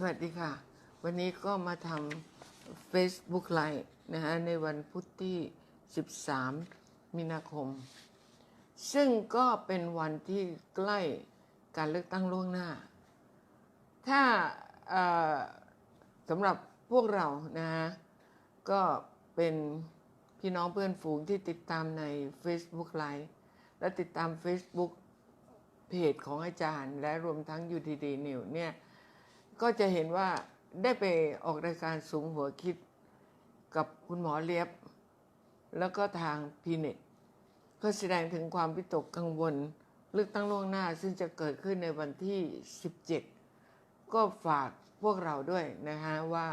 สวัสดีค่ะ วันนี้ก็มาทำ Facebook Live นะฮะในวันพุธที่ 13 มีนาคม ซึ่งก็เป็นวันที่ใกล้การเลือกตั้งล่วงหน้า ถ้าสำหรับพวกเรานะฮะก็เป็นพี่น้องเพื่อนฝูงที่ติดตามใน Facebook Live และติดตาม Facebook เพจของอาจารย์ และรวมทั้ง UTD New เนี่ย ก็จะเห็นว่าได้ไปออกรายการสูงหัวคิดกับคุณหมอเลียบ แล้วก็ทางพีเน็ตก็แสดงถึงความวิตกกังวลเลือกตั้งล่วงหน้าซึ่งจะเกิดขึ้นในวันที่ 17 ก็ฝากพวกเราด้วยนะฮะว่า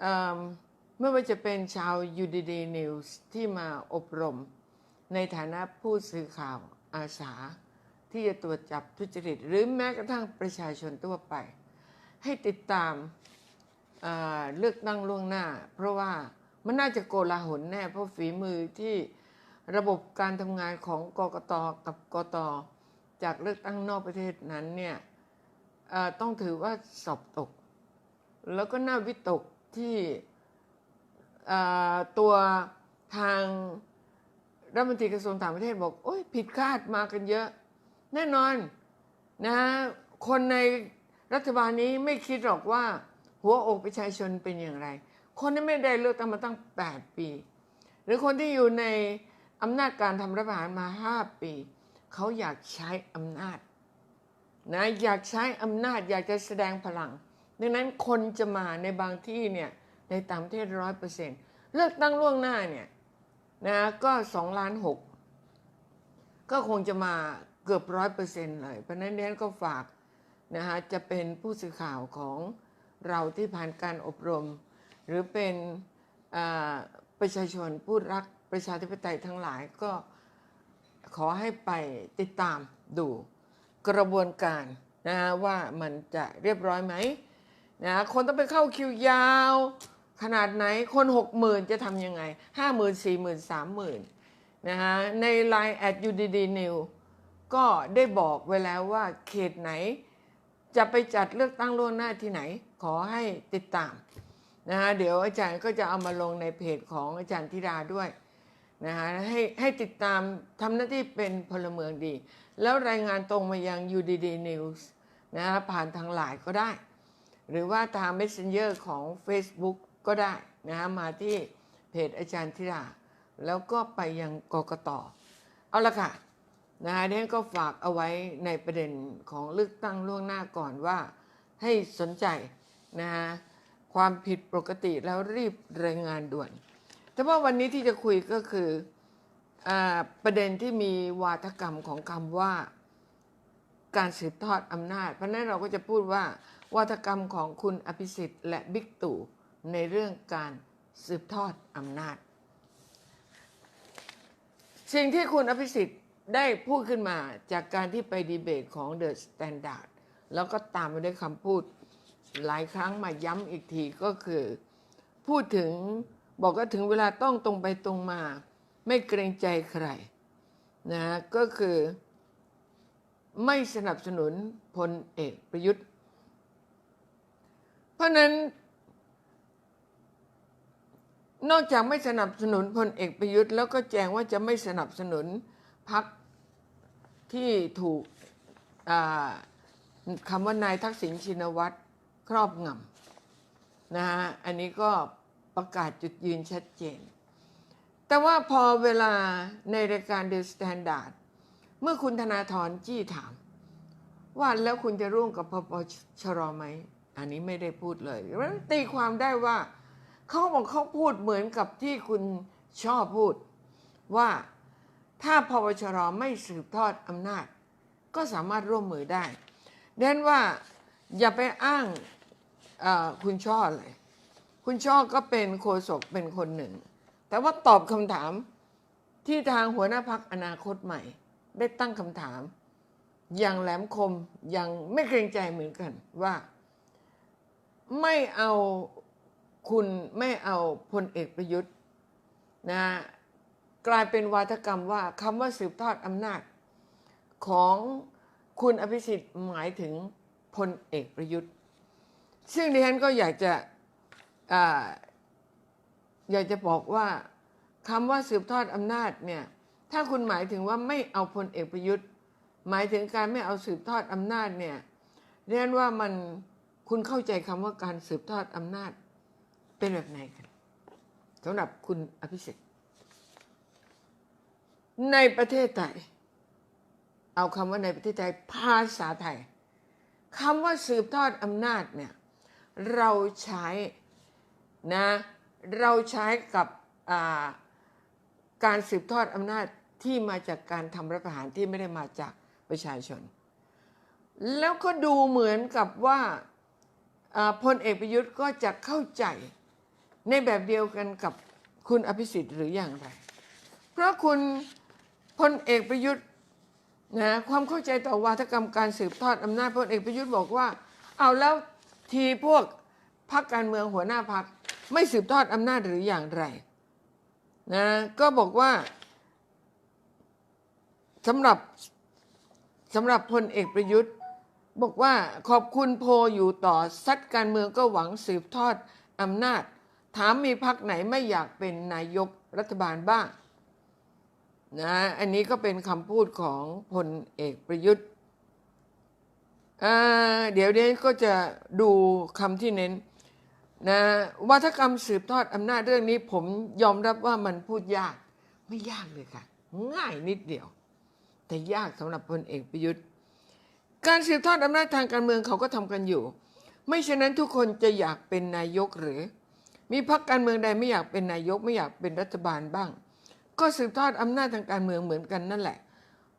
เไม่ว่าจะเป็นชาว UDD News ที่มาอบรม ในฐานะผู้สื่อข่าวอาสา ที่จะตรวจจับทุจริต หรือแม้กระทั่งประชาชนทั่วไป ให้ติดตามเเลือกตั้งล่วงหน้า เพราะว่ามันน่าจะโกลาหลแน่เพราะฝีมือที่ระบบการทำงานของกกตกับกตจากเลือกตั้งนอกประเทศนั้นเนี่ยต้องถือว่าสอบตก แล้วก็น่าวิตกที่ตัวทางรัฐมนตรีกระทรวงต่างประเทศบอก โอ้ยผิดคาดมากันเยอะ แน่นอนนะคนใน รัฐบาลนี้ไม่คิดหรอกว่าหัวอกประชาชนเป็นอย่างไร คนที่ไม่ได้เลือกตั้งมาตั้ง 8 ปี หรือคนที่อยู่ในอำนาจการทำรัฐประหารมา 5 ปี เขาอยากใช้อำนาจนะอยากใช้อำนาจอยากจะแสดงพลัง ดังนั้นคนจะมาในบางที่เนี่ยในต่างประเทศร้อยเปอร์เซ็นต์เลือกตั้งล่วงหน้าเนี่ยนะก็สองล้านหกก็คงจะมาเกือบร้อยเปอร์เซ็นต์เลย เพราะนั้นเน้นก็ฝาก นะฮะจะเป็นผู้สื่อข่าวของเราที่ผ่านการอบรม หรือเป็นประชาชนผู้รักประชาธิปไตยทั้งหลายก็ขอให้ไปติดตามดูกระบวนการนะฮะว่ามันจะเรียบร้อยไหมนะคนต้องไปเข้าคิวยาว ขนาดไหนคนหกหมื่นจะทำยังไงห้าหมื่นสี่หมื่นสามหมื่นนะฮะใน Line at UDD New ก็ได้บอกไว้แล้วว่าเขตไหน จะไปจัดเลือกตั้งล่วงหน้าที่ไหน ขอให้ติดตามนะฮะเดี๋ยวอาจารย์ก็จะเอามาลงในเพจของอาจารย์ธิดาด้วยนะฮะให้ให้ติดตามทำหน้าที่เป็นพลเมืองดี แล้วรายงานตรงมายัง UDD News นะฮะผ่านทางไลน์ก็ได้ หรือว่าทาง Messenger ของ Facebook ก็ได้นะฮะมาที่เพจอาจารย์ธิดาแล้วก็ไปยังกกตเอาละค่ะ นะฮะเนี่ยก็ฝากเอาไว้ในประเด็นของเลือกตั้งล่วงหน้าก่อนว่า ให้สนใจนะฮะความผิดปกติแล้วรีบรายงานด่วน แต่ว่าวันนี้ที่จะคุยก็คืออประเด็นที่มีวาทกรรมของคำว่าการสืบทอดอำนาจ เพราะฉะนั้นเราก็จะพูดว่าวาทกรรมของคุณอภิสิทธิ์และบิ๊กตู่ในเรื่องการสืบทอดอำนาจ สิ่งที่คุณอภิสิทธิ์ ได้พูดขึ้นมาจากการที่ไปดีเบตของเดอะสแตนดาร์ดแล้วก็ตามมาด้วยคำพูดหลายครั้งมาย้ำอีกทีก็คือ พูดถึงบอกว่าถึงเวลาต้องตรงไปตรงมา ไม่เกรงใจใครนะก็คือ ไม่สนับสนุนพลเอกประยุทธ์ เพราะฉะนั้น นอกจากไม่สนับสนุนพลเอกประยุทธ์ แล้วก็แจ้งว่าจะไม่สนับสนุนพรรค ที่ถูกคำว่านายทักษิณชินวัตรครอบงำนะฮะอันนี้ก็ประกาศจุดยืนชัดเจน แต่ว่าพอเวลาในรายการเด e s สแตนดาร์ดเมื่อคุณธนาธรจี้ถาม ว่าแล้วคุณจะร่วมกับพปชรไหม อันนี้ไม่ได้พูดเลยเพราะฉะนั้นตีความได้ว่าเขาบอกเขาพูดเหมือนกับที่คุณชอบพูดว่า ถ้าพปชรไม่สืบทอดอำนาจ ก็สามารถร่วมมือได้ดังนั้นว่าอย่าไปอ้างคุณช่อเลย คุณช่อก็เป็นโฆษกเป็นคนหนึ่ง แต่ว่าตอบคำถามที่ทางหัวหน้าพักอนาคตใหม่ ได้ตั้งคำถาม อย่างแหลมคมอย่างไม่เกรงใจเหมือนกันว่า ไม่เอาคุณไม่เอาพลเอกประยุทธ์นะ กลายเป็นวาทกรรมว่าคำว่าสืบทอดอำนาจ ของคุณอภิสิทธิ์หมายถึงพลเอกประยุทธ์ ซึ่งดิฉันก็อยากจะออยากจะบอกว่าคำว่าสืบทอดอำนาจเนี่ยถ้าคุณหมายถึงว่าไม่เอาพลเอกประยุทธ์ หมายถึงการไม่เอาสืบทอดอำนาจเนี่ยเรียนว่ามันคุณเข้าใจคำว่าการสืบทอดอำนาจเป็นแบบไหนกันสำหรับคุณอภิสิทธิ์ ในประเทศไทย เอาคำว่าในประเทศไทยภาษาไทยคำว่าสืบทอดอำนาจเนี่ยเราใช้นะเราใช้กับการสืบทอดอำนาจที่มาจากการทำรัฐประหารที่ไม่ได้มาจากประชาชน แล้วก็ดูเหมือนกับว่าพลเอกประยุทธ์ก็จะเข้าใจในแบบเดียวกันกับคุณอภิสิทธิ์หรืออย่างไร เพราะคุณ พลเอกประยุทธ์นะความเข้าใจต่อวาทกรรมการสืบทอดอำนาจพลเอกประยุทธ์บอกว่า เอาแล้วทีพวกพรรคการเมืองหัวหน้าพรรคไม่สืบทอดอำนาจหรืออย่างไรนะก็บอกว่าสำหรับสำหรับพลเอกประยุทธ์ บอกว่าขอบคุณโพลอยู่ต่อซัดการเมืองก็หวังสืบทอดอำนาจ ถามมีพักไหนไม่อยากเป็นนายกรัฐบาลบ้าง นะอันนี้ก็เป็นคำพูดของพลเอกประยุทธ์เดี๋ยวนี้ก็จะดูคำที่เน้นนะวัฒกรรมสืบทอดอำนาจเรื่องนี้ผมยอมรับว่ามันพูดยากไม่ยากเลยค่ะ ง่ายนิดเดียว แต่ยากสำหรับพลเอกประยุทธ์ การสืบทอดอำนาจทางการเมืองเขาก็ทำกันอยู่ ไม่ฉะนั้นทุกคนจะอยากเป็นนายกหรือ มีพรรคการเมืองใดไม่อยากเป็นนายกไม่อยากเป็นรัฐบาลบ้าง ก็สืบทอดอำนาจทางการเมืองเหมือนกันนั่นแหละ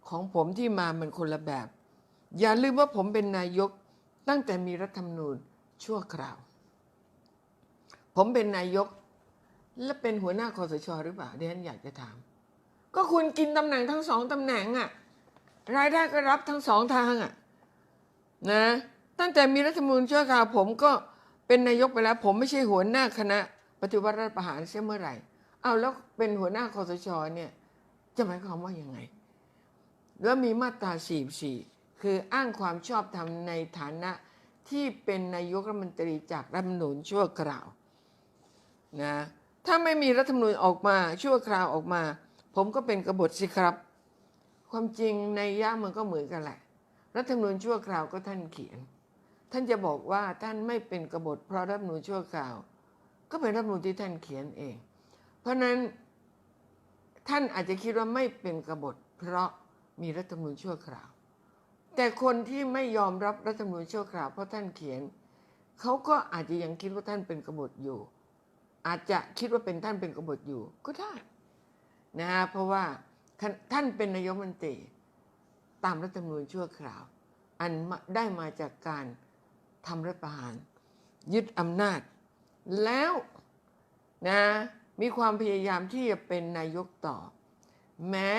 ของผมที่มามันคนละแบบ อย่าลืมว่าผมเป็นนายกตั้งแต่มีรัฐธรรมนูญชั่วคราว ผมเป็นนายก และเป็นหัวหน้าคอสชหรือเปล่าดิฉันอยากจะถาม ก็คุณกินตำแหน่งทั้งสองตำแหน่งอะรายได้ก็รับทั้งสองทางอะนะตั้งแต่มีรัฐธรรมนูญชั่วคราว ผมก็เป็นนายกไปแล้ว ผมไม่ใช่หัวหน้าคณะ ปฏิวัติรัฐประหารเสียเมื่อไหร่ เอาแล้วเป็นหัวหน้าคอสชเนี่ยจะหมายความว่ายังไง แล้วมีมาตรา44คืออ้างความชอบธรรมในฐานะที่เป็นนายกรัฐมนตรีจากรัฐมนูญชั่วคราวนะถ้าไม่มีรัฐธรรมนูญออกมาชั่วคราวออกมา ผมก็เป็นกบฏสิครับ ความจริงในย่ามันก็เหมือนกันแหละ รัฐธรรมนูญชั่วคราวก็ท่านเขียน ท่านจะบอกว่าท่านไม่เป็นกบฏเพราะรัฐธรรมนูญชั่วคราว ก็เป็นรัฐธรรมนูญที่ท่านเขียนเอง เพราะนั้นท่านอาจจะคิดว่าไม่เป็นกบฏ เพราะมีรัฐธรรมนูญชั่วคราว แต่คนที่ไม่ยอมรับรัฐธรรมนูญชั่วคราว เพราะท่านเขียนเขาก็อาจจะยังคิดว่าท่านเป็นกบฏอยู่ อาจจะคิดว่าเป็นท่านเป็นกบฏอยู่ก็ได้นะฮะเพราะว่าท่านเป็นนายกมนตรีตามรัฐธรรมนูญชั่วคราว อันได้มาจากการทำรัฐประหาร ยึดอำนาจแล้วนะ มีความพยายามที่จะเป็นนายกต่อ แม้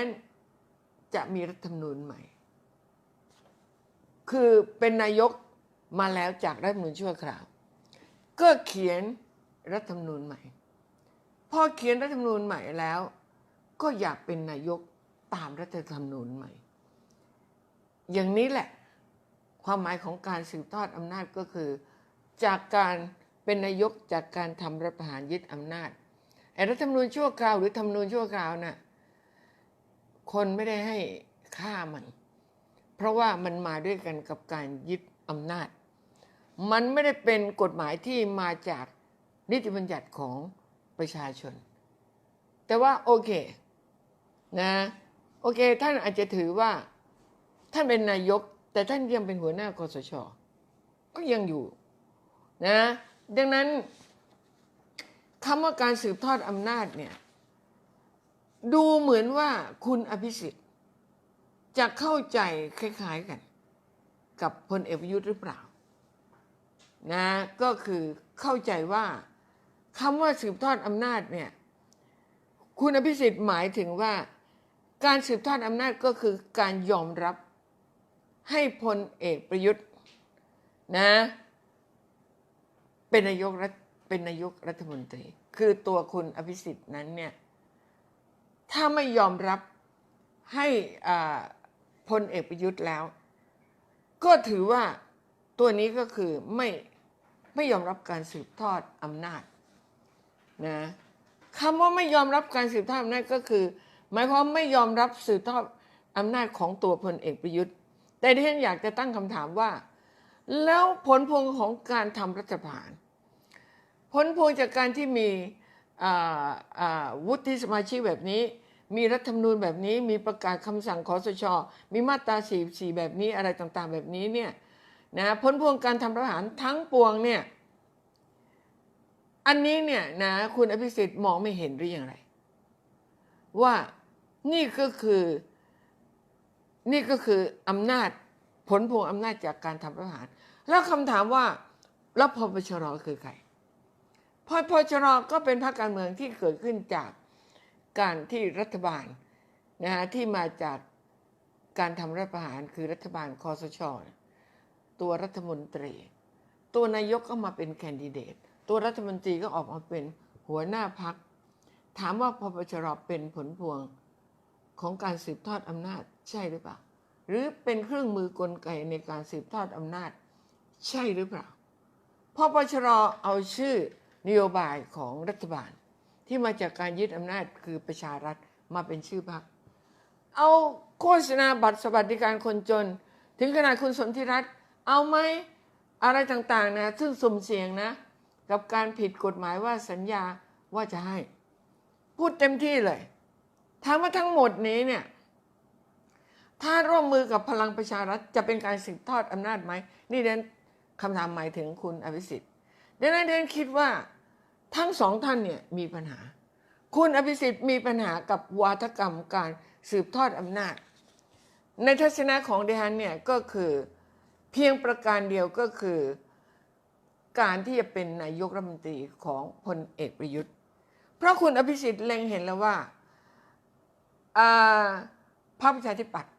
จะมีรัฐธรรมนูญใหม่ คือเป็นนายกมาแล้วจากรัฐธรรมนูญชั่วคราว ก็เขียนรัฐธรรมนูญใหม่ พอเขียนรัฐธรรมนูญใหม่แล้ว ก็อยากเป็นนายกตามรัฐธรรมนูญใหม่ อย่างนี้แหละ ความหมายของการสืบทอดอำนาจก็คือ จากการเป็นนายกจากการทำรัฐประหารยึดอำนาจ ไอ้รัฐธรรมนูญชั่วคราวหรือธรรมนูญชั่วคราวน่ะคนไม่ได้ให้ค่ามัน เพราะว่ามันมาด้วยกันกับการยึดอำนาจ มันไม่ได้เป็นกฎหมายที่มาจากนิติบัญญัติของประชาชน แต่ว่าโอเคนะโอเค ท่านอาจจะถือว่าท่านเป็นนายก แต่ท่านยังเป็นหัวหน้าคอสช ก็ยังอยู่นะ ดังนั้น คำว่าการสืบทอดอำนาจเนี่ยดูเหมือนว่าคุณอภิสิทธิ์จะเข้าใจคล้ายๆกัน กับพลเอกประยุทธ์หรือเปล่านะก็คือเข้าใจว่าคำว่าสืบทอดอำนาจเนี่ยคุณอภิสิทธิ์หมายถึงว่า การสืบทอดอำนาจก็คือการยอมรับให้พลเอกประยุทธ์นะเป็นนายกรัฐ เป็นนายกรัฐมนตรี คือตัวคุณอภิสิทธิ์นั้นเนี่ยถ้าไม่ยอมรับให้พลเอกประยุทธ์แล้ว ก็ถือว่าตัวนี้ก็คือไม่ไม่ยอมรับการสืบทอดอำนาจนะคำว่าไม่ยอมรับการสืบทอดอำนาจก็คือ หมายความไม่ยอมรับสืบทอดอำนาจของตัวพลเอกประยุทธ์ แต่ที่ฉันอยากจะตั้งคำถามว่า แล้วผลพวงของการทำรัฐประหาร ผลพวงจากการที่มีวุฒิสมาชิกแบบนี้ มีรัฐธรรมนูญแบบนี้ มีประกาศคำสั่งขอสช มีมาตรา44 แบบนี้อะไรต่างๆ แบบนี้เนี่ยนะผลพวงการทำรัฐประหารทั้งปวงเนี่ยอันนี้เนี่ยนะคุณอภิสิทธิ์มองไม่เห็นหรืออย่างไร ว่านี่ก็คือนี่ก็คืออำนาจผลพวงอำนาจจากการทำรัฐประหาร แล้วคำถามว่าแล้วพปชรคือใคร พปชรก็เป็นพรรคการเมืองที่เกิดขึ้นจากการที่รัฐบาลนะฮะที่มาจากการทำรัฐประหารคือรัฐบาลคอสชตัวรัฐมนตรี ตัวนายกก็มาเป็นแคนดิเดต ตัวรัฐมนตรีก็ออกมาเป็นหัวหน้าพัก ถามว่าพปชรเป็นผลพวงของการสืบทอดอำนาจใช่หรือเปล่า หรือเป็นเครื่องมือกลไกในการสืบทอดอำนาจ ใช่หรือเปล่าพปชรเอาชื่อ นโยบายของรัฐบาล ที่มาจากการยึดอำนาจคือประชารัฐมาเป็นชื่อพรรคเอาโฆษณาบัตรสวัสดิการคนจน ถึงขนาดคุณสนธิรัตน์เอาไหมอะไรต่างๆนะซึ่งสุ่มเสี่ยงนะ กับการผิดกฎหมายว่าสัญญาว่าจะให้ พูดเต็มที่เลยถามว่าทั้งหมดนี้เนี่ยถ้าร่วมมือกับพลังประชารัฐจะเป็นการสืบทอดอำนาจไหม นี่เดนคำถามหมายถึงคุณอภิสิทธิ ดังนั้นเดนคิดว่าทั้งสองท่านเนี่ยมีปัญหา คุณอภิสิทธิ์มีปัญหากับวาทกรรมการสืบทอดอำนาจ ในทัศนะของเดฮันเนี่ยก็คือเพียงประการเดียวก็คือการที่จะเป็นนายกรัฐมนตรีของพลเอกประยุทธ์ เพราะคุณอภิสิทธิ์เล็งเห็นแล้วว่าอ่าพรรคประชาธิปัตย์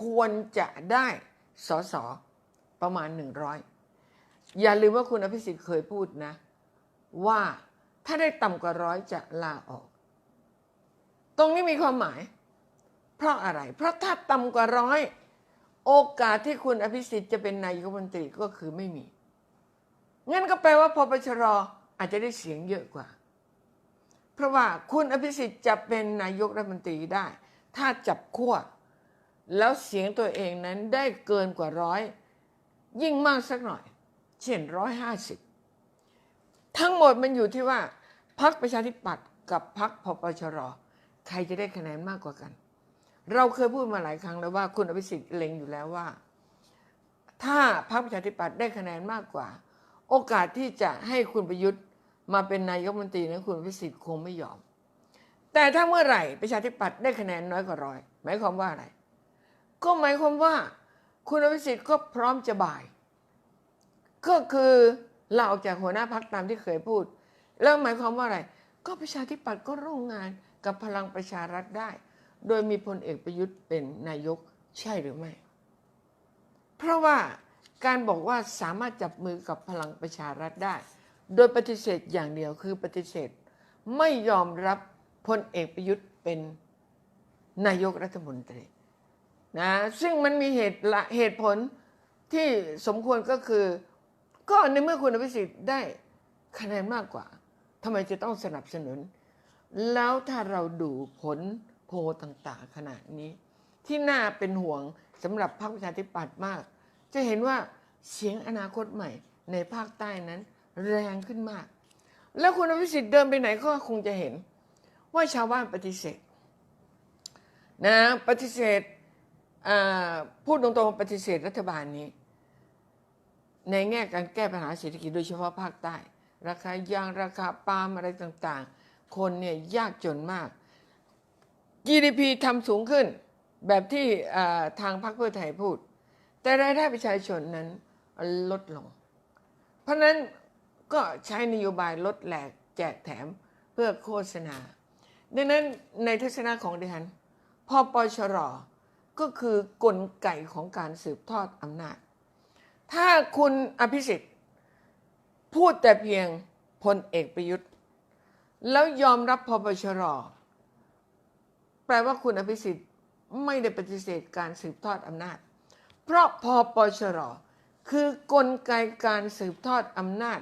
ควรจะได้สสประมาณ 100 อย่าลืมว่าคุณอภิสิทธิ์เคยพูดนะ ว่าถ้าได้ต่ำกว่าร้อยจะลาออก ตรงนี้มีความหมาย เพราะอะไร เพราะถ้าต่ำกว่าร้อยโอกาสที่คุณอภิสิทธิ์จะเป็นนายกรัฐมนตรีก็คือไม่มี งั้นก็แปลว่าพปชรอาจจะได้เสียงเยอะกว่า เพราะว่าคุณอภิสิทธิ์จะเป็นนายกรัฐมนตรีได้ ถ้าจับขั้วแล้วเสียงตัวเองนั้นได้เกินกว่าร้อย ยิ่งมากสักหน่อย เช่นร้อยห้าสิบทั้งหมดมันอยู่ที่ว่าพรรคประชาธิปัตย์กับพรรคพปชรใครจะได้คะแนนมากกว่ากัน เราเคยพูดมาหลายครั้งแล้วว่าคุณอภิสิทธิ์เล็งอยู่แล้วว่า ถ้าพรรคประชาธิปัตย์ได้คะแนนมากกว่า โอกาสที่จะให้คุณประยุทธ์มาเป็นนายกรัฐมนตรีนั้นคุณอภิสิทธิ์คงไม่ยอม แต่ถ้าเมื่อไหร่ประชาธิปัตย์ได้คะแนนน้อยกว่าร้อยหมายความว่าอะไร ก็หมายความว่า คุณอภิสิทธิ์ก็พร้อมจะบ่าย ก็คือลาออกจากหัวหน้าพักตามที่เคยพูด แล้วหมายความว่าอะไร ก็ประชาธิปัตย์ก็ร่วมงานกับพลังประชารัฐได้ โดยมีพลเอกประยุทธ์เป็นนายกใช่หรือไม่ เพราะว่าการบอกว่าสามารถจับมือกับพลังประชารัฐได้ โดยปฏิเสธอย่างเดียวคือปฏิเสธ ไม่ยอมรับพลเอกประยุทธ์เป็นนายกรัฐมนตรีนะซึ่งมันมีเหตุเหตุผลที่สมควรก็คือ ก็ในเมื่อคุณอภิสิทธิ์ได้คะแนนมากกว่าทำไมจะต้องสนับสนุน แล้วถ้าเราดูผลโพลต่างๆขนาดนี้ ที่น่าเป็นห่วงสำหรับพรรคประชาธิปัตย์มาก จะเห็นว่าเสียงอนาคตใหม่ในภาคใต้นั้นแรงขึ้นมาก แล้วคุณอภิสิทธิ์เดินไปไหนก็คงจะเห็น ว่าชาวบ้านปฏิเสธนะปฏิเสธพูดตรงๆปฏิเสธรัฐบาลนี้ ในแง่การแก้ปัญหาเศรษฐกิจโดยเฉพาะภาคใต้ ราคายางราคาปาล์มอะไรต่างๆ คนเนี่ยยากจนมาก GDP ทำสูงขึ้นแบบที่ทางพรรคเพื่อไทยพูด แต่รายได้ประชาชนนั้นลดลง เพราะฉะนั้นก็ใช้นโยบายลดแหลกแจกแถมเพื่อโฆษณา ดังนั้นในทัศนะของดิฉันพอปชรก็คือกลไกของการสืบทอดอำนาจ ถ้าคุณอภิสิทธิ์พูดแต่เพียงพลเอกประยุทธ์ แล้วยอมรับพปชร แปลว่าคุณอภิสิทธิ์ไม่ได้ปฏิเสธการสืบทอดอำนาจ เพราะพปชร คือกลไกการสืบทอดอำนาจ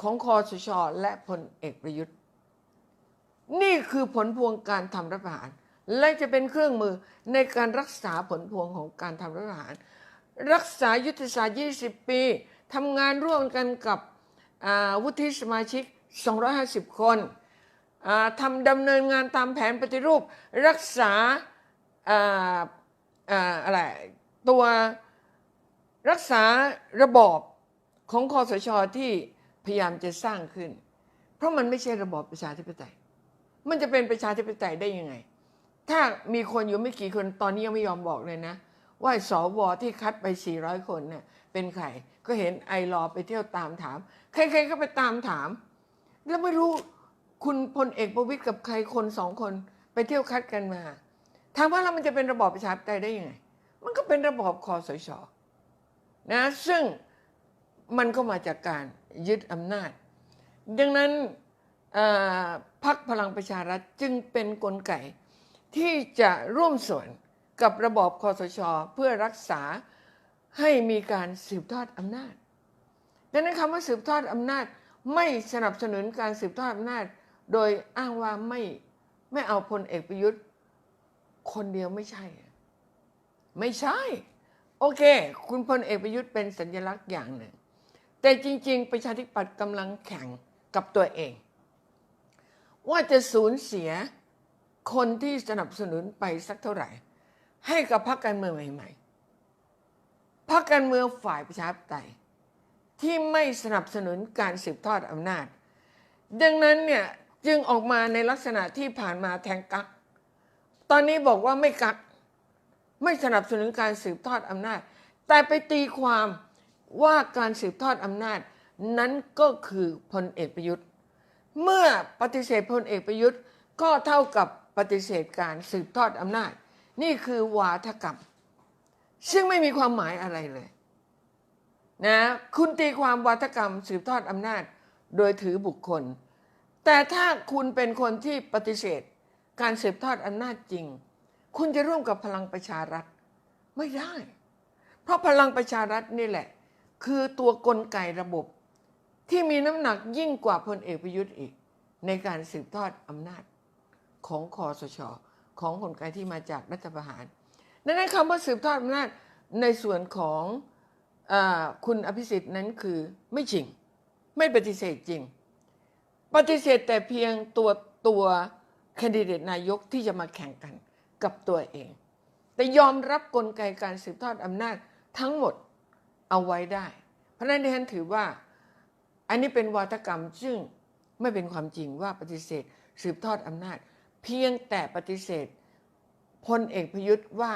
ของคอสช และพลเอกประยุทธ์ นี่คือผลพวงการทำรัฐประหาร และจะเป็นเครื่องมือในการรักษาผลพวงของการทำรัฐประหาร รักษายุทธศาสตร์ 20 ปีทำงานร่วมกันกับวุฒิสมาชิก 250 คนอ่าทำดำเนินงานตามแผนปฏิรูป รักษาอ่าอ่าอะไรตัวรักษาระบอบของคอสชที่พยายามจะสร้างขึ้น เพราะมันไม่ใช่ระบอบประชาธิปไตย มันจะเป็นประชาธิปไตยได้ยังไง ถ้ามีคนอยู่ไม่กี่คนตอนนี้ยังไม่ยอมบอกเลยนะ ว่าสวที่คัดไป 400 คนเนี่ยเป็นใครก็เห็นไอรอไปเที่ยวตามถาม ใครๆก็ไปตามถาม แล้วไม่รู้คุณพลเอกประวิตยกับใครคนสองคนไปเที่ยวคัดกันมาถามว่าแล้วมันจะเป็นระบอบประชาธิปไตยได้ยังไง มันก็เป็นระบอบคอสชนะซึ่งมันก็มาจากการยึดอำนาจ ดังนั้นพรรคพลังประชารัฐจึงเป็นนกลไกที่จะร่วมส่วน กับระบอบคอสชเพื่อรักษาให้มีการสืบทอดอำนาจ ดังนั้นคำว่าสืบทอดอำนาจไม่สนับสนุนการสืบทอดอำนาจ โดยอ้างว่าไม่ไม่เอาพลเอกประยุทธ์ คนเดียวไม่ใช่ ไม่ใช่ โอเค คุณพลเอกประยุทธ์เป็นสัญลักษณ์อย่างหนึ่ง แต่จริง ๆ ประชาธิปัตย์กำลังแข่งกับตัวเอง ว่าจะสูญเสียคนที่สนับสนุนไปสักเท่าไหร่ ให้กับพรรคการเมืองใหม่ๆพรรคการเมืองฝ่ายประชาธิปไตยที่ไม่สนับสนุนการสืบทอดอำนาจ ดังนั้นเนี่ยจึงออกมาในลักษณะที่ผ่านมาแทงกัก ตอนนี้บอกว่าไม่กัก ไม่สนับสนุนการสืบทอดอำนาจ แต่ไปตีความว่าการสืบทอดอำนาจ นั้นก็คือพลเอกประยุทธ์ เมื่อปฏิเสธพลเอกประยุทธ์ก็เท่ากับปฏิเสธการสืบทอดอำนาจ นี่คือวาทกรรม ซึ่งไม่มีความหมายอะไรเลยนะคุณตีความวาทกรรมสืบทอดอำนาจโดยถือบุคคล แต่ถ้าคุณเป็นคนที่ปฏิเสธ การสืบทอดอำนาจจริง คุณจะร่วมกับพลังประชารัฐไม่ได้ เพราะพลังประชารัฐนี่แหละ คือตัวกลไกระบบ ที่มีน้ำหนักยิ่งกว่าพลเอกประยุทธ์อีก ในการสืบทอดอำนาจของคอสช ของกลไกที่มาจากรัฐประหารดังนั้นคำว่าสืบทอดอำนาจในส่วนของอคุณอภิสิทธิ์นั้นคือไม่จริง ไม่ปฏิเสธจริง ปฏิเสธแต่เพียงตัวตัวแคนดิเดตนายกที่จะมาแข่งกันกับตัวเอง แต่ยอมรับกลไกการสืบทอดอำนาจทั้งหมดเอาไว้ได้ เพราะนั้นดิฉันถือว่าอันนี้เป็นวาทกรรมซึ่งไม่เป็นความจริงว่าปฏิเสธสืบทอดอำนาจ เพียงแต่ปฏิเสธพลเอกประยุทธ์ว่า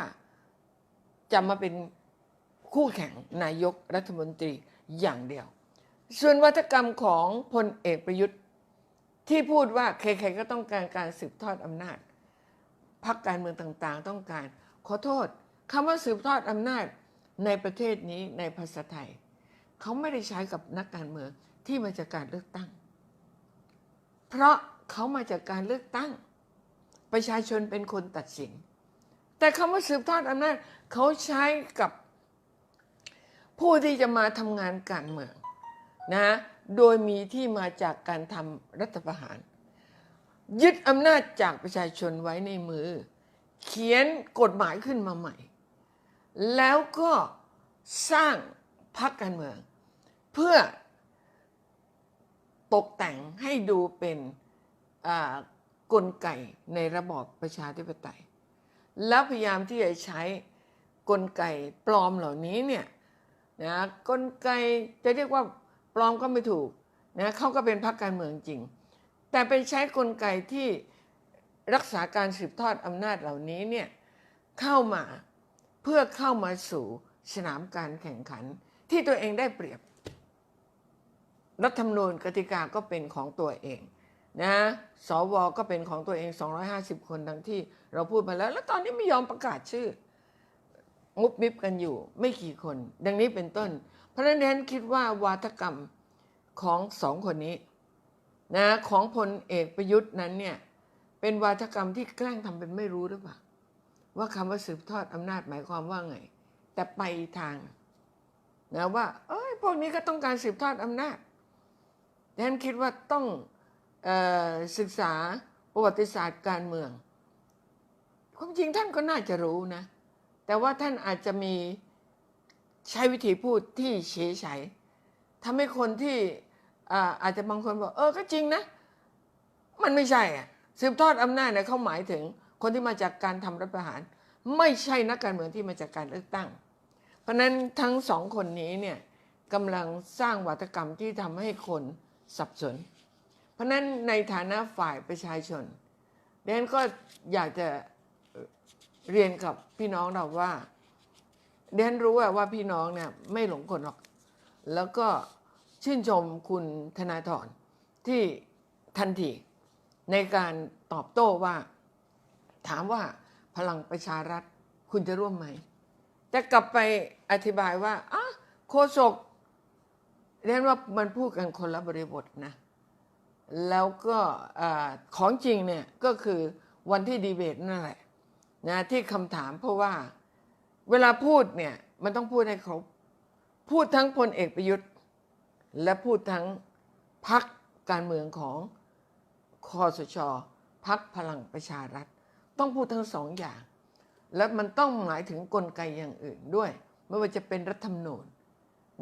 จะมาเป็นคู่แข่งนายกรัฐมนตรีอย่างเดียว ส่วนวัฒกรรมของพลเอกประยุทธ์ที่พูดว่าใครๆก็ต้องการการสืบทอดอำนาจพรรคการเมืองต่างๆ ต้องการ ขอโทษคำว่าสืบทอดอำนาจในประเทศนี้ในภาษาไทย เขาไม่ได้ใช้กับนักการเมืองที่มาจากการเลือกตั้ง เพราะเขามาจากการเลือกตั้ง ประชาชนเป็นคนตัดสิน แต่คำว่าสืบทอดอำนาจเขาใช้กับผู้ที่จะมาทำงานการเมืองนะโดยมีที่มาจากการทำรัฐประหาร ยึดอำนาจจากประชาชนไว้ในมือ เขียนกฎหมายขึ้นมาใหม่ แล้วก็สร้างพรรคการเมือง เพื่อตกแต่งให้ดูเป็น กลไกในระบอบประชาธิปไตย แล้วพยายามที่จะใช้กลไกปลอมเหล่านี้เนี่ยนะกลไกจะเรียกว่าปลอมก็ไม่ถูกนะเขาก็เป็นพรรคการเมืองจริง แต่ไปใช้กลไกที่รักษาการสืบทอดอำนาจเหล่านี้เนี่ยเข้ามาเพื่อเข้ามาสู่สนามการแข่งขัน ที่ตัวเองได้เปรียบ รัฐธรรมนูญกติกาก็เป็นของตัวเอง นะสวก็เป็นของตัวเอง 250 คนดังที่เราพูดมาแล้ว แล้วตอนนี้ไม่ยอมประกาศชื่องุบมิบกันอยู่ไม่กี่คน ดังนี้เป็นต้น เพราะฉะนั้นดิฉันคิดว่าวาทกรรมของสองคนนี้นะของพลเอกประยุทธ์นั้นเนี่ยเป็นวาทกรรมที่แกล้งทำเป็นไม่รู้หรือเปล่าว่าคำว่าสืบทอดอำนาจหมายความว่าไง แต่ไปทางนะว่า เอ้ยพวกนี้ก็ต้องการสืบทอดอำนาจดังนั้นคิดว่าต้อง ศึกษาประวัติศาสตร์การเมือง ความจริงท่านก็น่าจะรู้นะ แต่ว่าท่านอาจจะมีใช้วิธีพูดที่เฉยเฉยทำให้คนที่อาอาจจะบางคนบอกเออก็จริงนะ มันไม่ใช่อะสืบทอดอำนาจเนี่ยเขาหมายถึงคนที่มาจากการทำรัฐประหาร ไม่ใช่นักการเมืองที่มาจากการเลือกตั้ง เพราะฉะนั้นทั้งสองคนนี้เนี่ยกำลังสร้างวัตกรรมที่ทำให้คนสับสน เพราะนั้นในฐานะฝ่ายประชาชนดังนั้นก็อยากจะเรียนกับพี่น้องเราว่าเดนรู้ว่าว่าพี่น้องเนี่ยไม่หลงกลหรอก แล้วก็ชื่นชมคุณธนาธรที่ทันทีในการตอบโต้ว่า ถามว่าพลังประชารัฐคุณจะร่วมไหมแต่กลับไปอธิบายว่าอะโคศกเรียนว่ามันพูดกันคนละบริบทนะ แล้วก็ของจริงเนี่ยก็คือวันที่ดีเบตนั่นแหละนะที่คำถามเพราะว่าเวลาพูดเนี่ยมันต้องพูดให้ครบ พูดทั้งพลเอกประยุทธ์ และพูดทั้งพักการเมืองของคอสชพักพลังประชารัฐ ต้องพูดทั้งสองอย่าง และมันต้องหมายถึงกลไกอย่างอื่นด้วย ไม่ว่าจะเป็นรัฐธรรมนูญ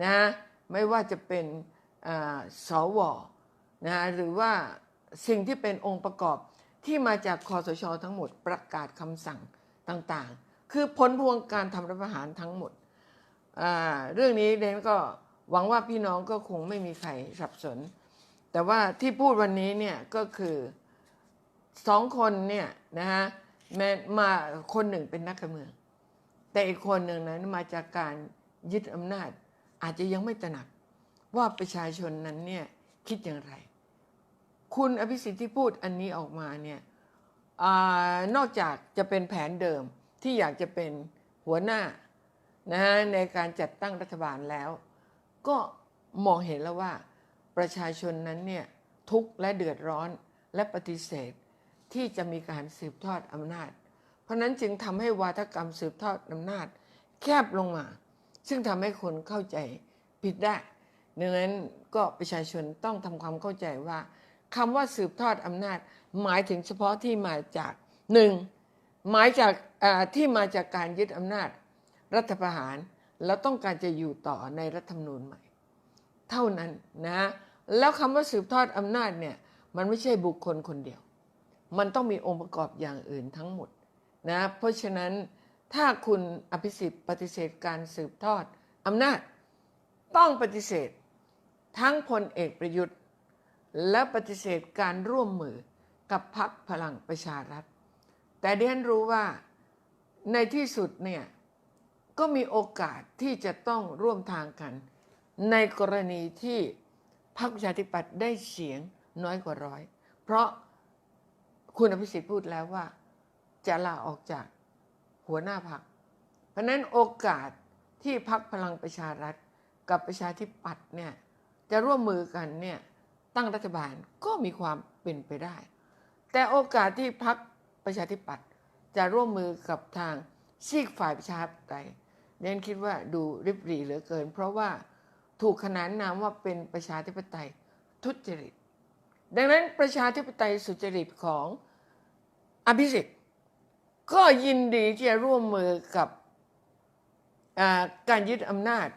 นะไม่ว่าจะเป็นสว นะหรือว่าสิ่งที่เป็นองค์ประกอบที่มาจากคอสช ทั้งหมดประกาศคำสั่งต่างๆ คือผลพวงการทำรัฐประหารทั้งหมด เรื่องนี้เดนก็หวังว่าพี่น้องก็คงไม่มีใครสับสน แต่ว่าที่พูดวันนี้เนี่ยก็คือสองคนเนี่ยนะฮะม้มาคนหนึ่งเป็นนักการเมือง แต่อีกคนหนึ่งนั้นมาจากการยึดอำนาจอาจจะยังไม่ตระหนักว่าประชาชนนั้นเนี่ยคิดอย่างไร คุณอภิสิทธิ์ที่พูดอันนี้ออกมาเนี่ยอนอกจากจะเป็นแผนเดิมที่อยากจะเป็นหัวหน้านะฮะในการจัดตั้งรัฐบาลแล้ว ก็มองเห็นแล้วว่าประชาชนนั้นเนี่ยทุกข์และเดือดร้อนและปฏิเสธที่จะมีการสืบทอดอำนาจ เพราะนั้นจึงทำให้วาทกรรมสืบทอดอำนาจ แคบลงมา ซึ่งทำให้คนเข้าใจผิดได้ดังนั้นก็ประชาชนต้องทำความเข้าใจว่า คำว่าสืบทอดอำนาจ หมายถึงเฉพาะที่มาจากหนึ่งหมายจากที่มาจากการยึดอำนาจ รัฐประหารแล้วต้องการจะอยู่ต่อในรัฐธรรมนูญใหม่ เท่านั้นนะแล้วคำว่าสืบทอดอำนาจเนี่ยมันไม่ใช่บุคคลคนเดียว มันต้องมีองค์ประกอบอย่างอื่นทั้งหมดนะเพราะฉะนั้นถ้าคุณอภิสิทธิ์ปฏิเสธการสืบทอดอำนาจ ต้องปฏิเสธ ทั้งพลเอกประยุทธ์ และปฏิเสธการร่วมมือกับพรรคพลังประชารัฐ แต่ดิฉันรู้ว่าในที่สุดเนี่ยก็มีโอกาสที่จะต้องร่วมทางกัน ในกรณีที่พรรคประชาธิปัตย์ได้เสียงน้อยกว่าร้อย เพราะคุณอภิสิทธิ์พูดแล้วว่า จะลาออกจากหัวหน้าพรรคเพราะฉะนั้นโอกาสที่พรรคพลังประชารัฐ กับประชาธิปัตย์เนี่ยจะร่วมมือกันเนี่ย ตั้งรัฐบาลก็มีความเป็นไปได้ แต่โอกาสที่พรรคประชาธิปัตย์จะร่วมมือกับทางซีกฝ่ายประชาธิปไตยเน้นคิดว่าดูริบหรี่เหลือเกิน เพราะว่าถูกขนานนามว่าเป็นประชาธิปไตยทุจริต ดังนั้นประชาธิปไตยสุจริตของอภิสิทธิ์ก็ยินดีที่จะร่วมมือกับการยึดอำนาจ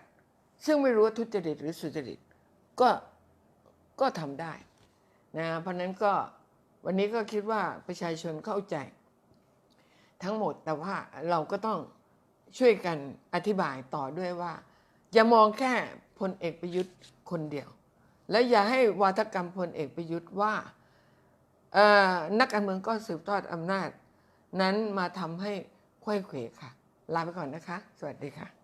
ซึ่งไม่รู้ว่าทุจริตหรือสุจริต ก็ ก็ทำได้นะเพราะนั้นก็วันนี้ก็คิดว่าประชาชนเข้าใจ ทั้งหมดแต่ว่าเราก็ต้องช่วยกันอธิบายต่อด้วยว่า อย่ามองแค่พลเอกประยุทธ์คนเดียว และอย่าให้วาทกรรมพลเอกประยุทธ์ว่านักการเมืองก็สืบทอดอำนาจ นั้นมาทำให้ควยเขวค่ะ ลาไปก่อนนะคะ สวัสดีค่ะ